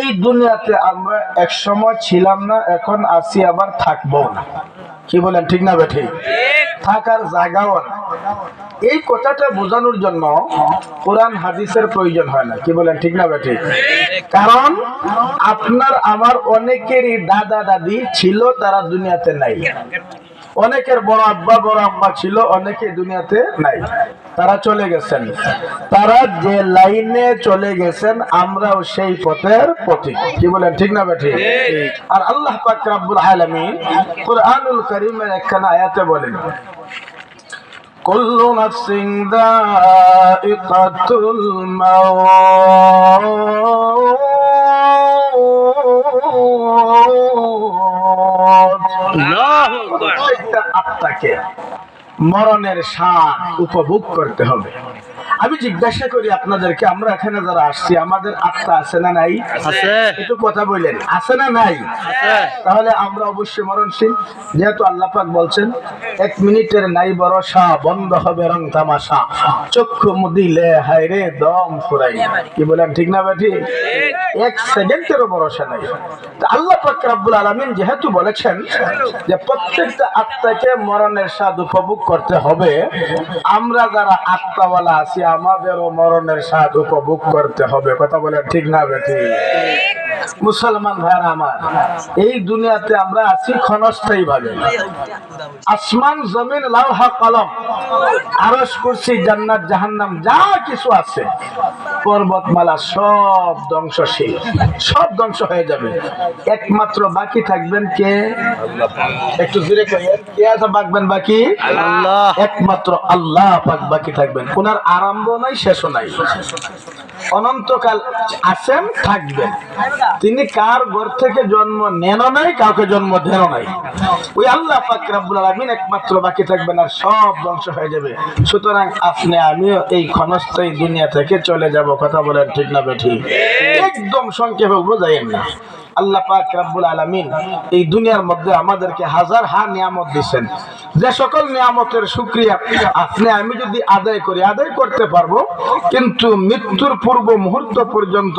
এই দুনিয়াতে আমরা এক সময় ছিলাম না, এখন আছি, আবার থাকব না। কি বলেন, ঠিক না বেঠি? থাকার জায়গাও না। এই কথাটা বোঝানোর জন্য কোরআন হাদিসের প্রয়োজন হয় না। কি বলেন, ঠিক না বেঠি? কারণ আপনার, আমার অনেকেরই দাদা দাদি ছিল, তারা দুনিয়াতে নাই। অনেকের বড় আব্বা বড় আব্বা ছিল, অনেকে দুনিয়াতে নাই। তারা চলে গেছেন। তারা যে লাইনে চলে গেছেন, আমরাও সেই পথের পথিক। কি বলেন, ঠিক না বেঠি আর আল্লাহ পাক আলামিন কুরআনুল কারীমের একখানা আয়াতে বলেন দাইকাতুল মাউত আল্লাহু আকবার আত্মাকে মরণের সার উপভোগ করতে হবে। আমি জিজ্ঞাসা করি আপনাদেরকে আমরা এখানে যারা আসছি আমাদের আত্মা আছে না নাই? আছে। একটু কথা বললেন আছে না নাই? তাহলে আমরা অবশ্যই মরণশীল। যেহেতু আল্লাহ পাক বলছেন এক মিনিটের নাই ভরসা বন্ধ হবে রং তামাশা। চক্ষু মুদিলে হায়রে দম ফুরাই। কি বলেন ঠিক না বেঠি এক সেকেন্ডেরও ভরসা নাই। আল্লাহ পাক রাব্বুল আলামিন যেহেতু বলেছেন যে প্রত্যেকটা আত্মাকে মরণের স্বাদ উপভোগ করতে হবে আমরা যারা আত্মাওয়ালা আছি আমাদেরও মরণের স্বাদ উপভোগ করতে হবে। কথা বলে ঠিক না, বেটি? মুসলমান ভাইরা আমার, এই দুনিয়াতে আমরা আছি ক্ষণস্থায়ী ভাবে। আসমান, জমিন লাল লাউহা কলম আরস করছি জান্নাত, জাহান্নাম, যা কিছু আছে। পর্বতমালা সব ধ্বংসশীল সব ধ্বংস হয়ে যাবে। একমাত্র বাকি থাকবেন কে? একটু জোরে কে আছে বাকবেন বাকি? একমাত্র আল্লাহ পাক বাকি থাকবেন। ওনার আরম্ভ নাই শেষও নাই। অনন্তকাল আছেন থাকবেন। তিনি কার ঘর থেকে জন্ম নেন নাই কাউকে জন্ম দেন নাই। ওই আল্লাহ পাক রাব্বুল আলামিন একমাত্র বাকি থাকবেন আর সব ধ্বংস হয়ে যাবে। সুতরাং আপনি আমিও এই ক্ষণস্থায়ী দুনিয়া থেকে চলে যাব। কথা বলেন ঠিক না বেঠি। একদম সংক্ষেপে বোঝাইন না। আল্লাহ পাক রাব্বুল আলামিন এই দুনিয়ার মধ্যে আমাদেরকে হাজার হা নিয়ামত যে সকল নিয়ামতের আপনি, আমি যদি আদায় করি, আদায় করতে পারব, কিন্তু মৃত্যুর পূর্ব মুহূর্ত পর্যন্ত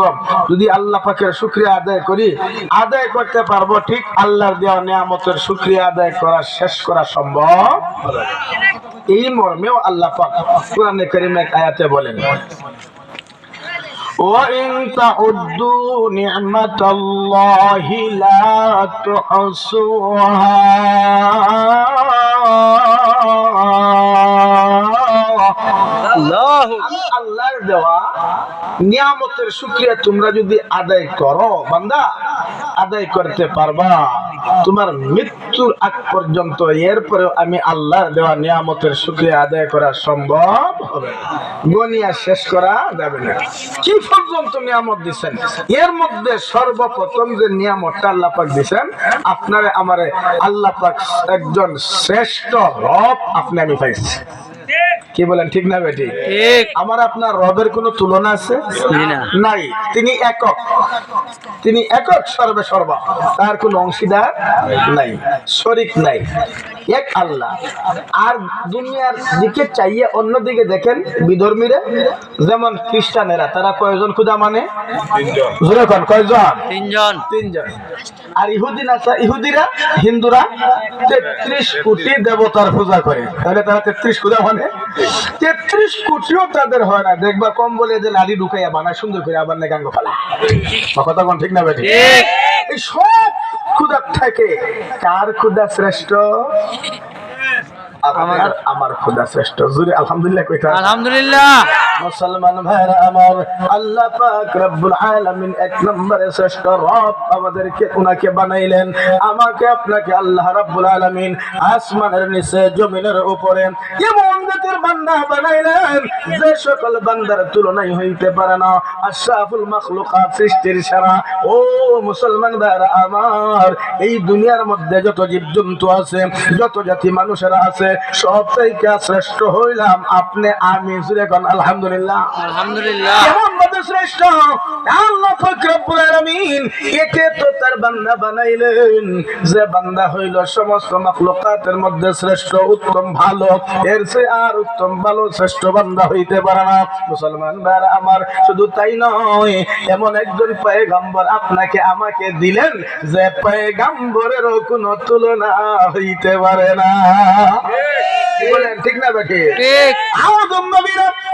যদি আল্লাহ পাকের আদায় করি, আদায় করতে পারব, ঠিক আল্লাহর দেওয়া নিয়ামতের শুক্রিয়া আদায় করা, শেষ করা সম্ভব এই মর্মেও আল্লাহ পাক কোরআনে আয়াতে বলেন وإن تعدوا نعمة الله لا تحصوها আল্লাহু আমি আল্লাহর দেওয়া নিয়ামতের শুক্রিয়া তোমরা যদি আদায় করো বান্দা আদায় করতে পারবা তোমার মৃত্যুর আগ পর্যন্ত এরপরে আমি আল্লাহর দেওয়া নিয়ামতের শুক্রিয়া আদায় করা সম্ভব হবে গনিয়া শেষ করা যাবে না। কি পর্যন্ত নিয়ামত দিছেন? এর মধ্যে সর্বপ্রথম যে নিয়ামতটা আল্লাহ পাক দিছেন, আপনারে, আমারে আল্লাহ পাক একজন শ্রেষ্ঠ রব আপনি আমি পাইছি। কি বলেন ঠিক না বেটি? আমার আপনার রবের কোন তুলনা আছে? নাই। তিনি একক। তিনি একক সর্বে সর্বা। তার কোনো অংশীদার নাই শরিক নাই। এক আল্লাহ। আর দুনিয়ার দিকে চাইয়ে অন্যদিকে দেখেন বিধর্মীরা যেমন খ্রিস্টানেরা তারা কয়জন খুদা মানে? কয়জন? তিনজন। তিনজন। আর ইহুদি নাসা ইহুদিরা হিন্দুরা তেত্রিশ কোটি দেবতার পূজা করে। তাহলে তারা তেত্রিশ খুদা মানে? তেত্রিশ কোটিও তাদের হয় না। দেখবা কম বলে যে লাড়ি ঢুকাইয়া বানায় সুন্দর করে আবার নেগাঙ্গ ফেলা কথা কোন ঠিক না বেটি? এই সব ক্ষুদার থেকে। কার ক্ষুদা শ্রেষ্ঠ? আমার আমার ক্ষুদা শ্রেষ্ঠ। জুড়ে আলহামদুলিল্লাহ কইতা আলহামদুলিল্লাহ। মুসলমান ভাইরা আমার, আল্লাহ পাক রব্বুল আলামিন এক নম্বরে শ্রেষ্ঠ রব আমাদেরকে উনাকে বানাইলেন। আমাকে আপনাকে আল্লাহ রাব্বুল আলামিন আসমানের নিচে, জমিনের উপরে এমন জাতির বান্দা বানাইলেন যে সকল বান্দার তুলনায় হইতে পারে না। আশরাফুল মাখলুকাত সৃষ্টির সারা। ও মুসলমান ভাইরা আমার, এই দুনিয়ার মধ্যে যত জীবজন্তু আছে, যত জাতি মানুষেরা আছে, সব থেকে শ্রেষ্ঠ হইলাম আপনি, আমি কোন আলহামদুলিল্লাহ আলহামদুলিল্লাহ। আলহামদুলিল্লাহ। কেমন শ্রেষ্ঠ। আল্লাহ পাক আলামিন একে তো তার বান্দা বানাইলেন। যে বান্দা হইল সমস্ত মাখলুকাতের মধ্যে শ্রেষ্ঠ উত্তম ভালো। এর সে আর উত্তম ভালো শ্রেষ্ঠ বান্দা হইতে পারে না। মুসলমান ভাইরা আমার শুধু তাই নয় এমন একজন পয়গম্বর আপনাকে আমাকে দিলেন যে পয়গম্বরেরও কোনো তুলনা হইতে পারে না। বলেন ঠিক না ঠিক। নবীরা ওয়াসসালাম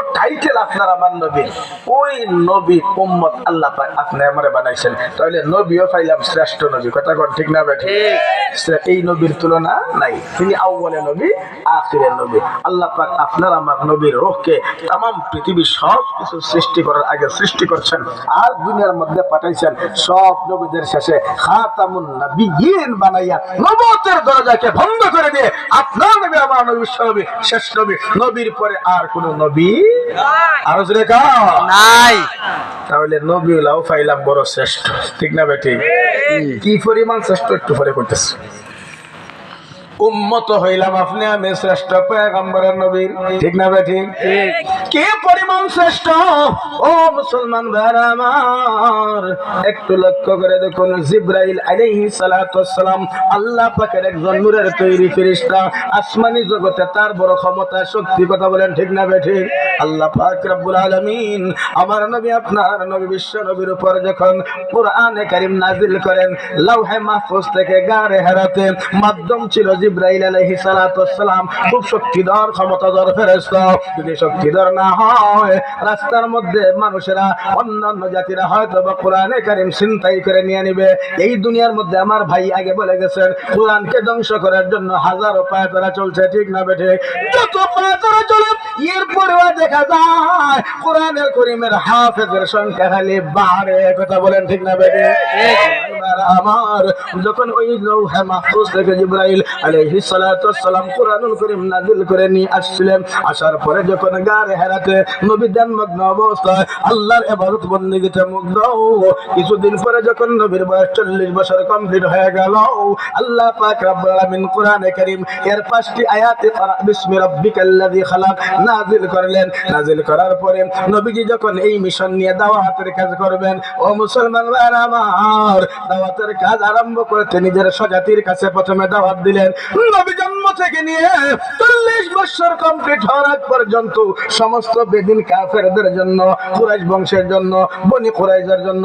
টাইটেল আপনার আমার নবী। ওই নবী উম্মত আল্লাহ পাক আপনি আমারে বানাইছেন। তাহলে নবীও পাইলাম শ্রেষ্ঠ নবী। কথা কন ঠিক না বেঠে এই নবীর তুলনা নাই। তিনি আউ্বালে নবী আখিরে নবী। আল্লাহ পাক আপনার আমার নবীর রোহকে তাম পৃথিবীর সব কিছু সৃষ্টি করার আগে সৃষ্টি করছেন আর দুনিয়ার মধ্যে পাঠাইছেন। সব নবীদের শেষে খাতামুন নবিয়িন বানাইয়া নবতের দরজাকে বন্ধ করে দিয়ে আপনার নবী আমার নবী শেষ নবী। নবীর পরে আর কোন নবী আরও জোরে কা নাই। তাহলে নবীলাও পাইলাম বড় শ্রেষ্ঠ ঠিক না বেটি? কি পরিমাণ শ্রেষ্ঠ একটু পরে করতেছি উম্মত হইলাম আপনি আমি শ্রেষ্ঠ পেগম্বরের নবীর ঠিক না বেটি? ঠিক। কে পরিমাণ শ্রেষ্ঠ? ও মুসলমান ভাইরা আমার, একটু লক্ষ্য করে দেখুন, জিব্রাইল আলাইহিস সালাতু ওয়াসসালাম আল্লাহ পাকের একজন নূরের তৈরি ফেরেশতা, আসমানি জগতে তার বড় ক্ষমতা শক্তি কথা বলেন ঠিক না ঠিক? আল্লাহ পাক রব্বুল আলামিন আমার নবী, আপনার নবী, বিশ্ব নবীর উপর যখন কোরআনে কারীম নাজিল করেন লাউহে মাহফুজ থেকে গারে হেরাতে মাধ্যম ছিল জিব্রাইল আলাইহিস সালাতু ওয়াসসালাম, খুব শক্তিধর, ক্ষমতাধর ফেরেশতা। যদি শক্তিধর না হয়। রাস্তার মধ্যে মানুষেরা, অন্যান্য জাতিরা হয়তো বা কোরআনে কারীম চিন্তাই করে নিয়ে নিবে। এই দুনিয়ার মধ্যে আমার ভাই আগে বলে গেছেন, কোরআনকে ধ্বংস করার জন্য হাজারো পায়ে তারা চলছে, ঠিক না বেঠে? যত পায়ে তারা চলে, এরপরেও দেখা যায়, কোরআনের করিমের হাফেজের সংখ্যা খালি বাড়ে, কথা বলেন ঠিক না বেঠে? আমার যখন ওই লৌহে মাহফুজ থেকে জিব্রাইল আলাইহিস ওয়াসসালাম কোরআনুল কারীম নাযিল করে নিয়ে আসছিলেন, আসার পরে যখন গারে হেরাতে নবী দেন মগ্ন অবস্থায় আল্লাহর ইবাদত বন্দেগীতে মুগ্ধ কিছুদিন পরে যখন নবীর বয়স চল্লিশ বছর কমপ্লিট হয়ে গেল, আল্লাহ পাক রব্বুল আলামিন কোরআনে কারীম এর পাঁচটি আয়াতে করা বিসমি রাব্বিকাল্লাযী খালাক নাযিল করলেন। নাযিল করার পরে নবীজি যখন এই মিশন নিয়ে দাওয়াতের কাজ করবেন, ও মুসলমান ভাইরা আমার দাওয়াতের কাজ আরম্ভ করতে নিজের স্বজাতির কাছে প্রথমে দাওয়াত দিলেন। নবী জন্ম থেকে নিয়ে চল্লিশ বছর কমপ্লিট হওয়ার আগ পর্যন্ত সমস্ত বেদিন কাফেরদের জন্য, কুরাইশ বংশের জন্য, বনি কুরাইজের জন্য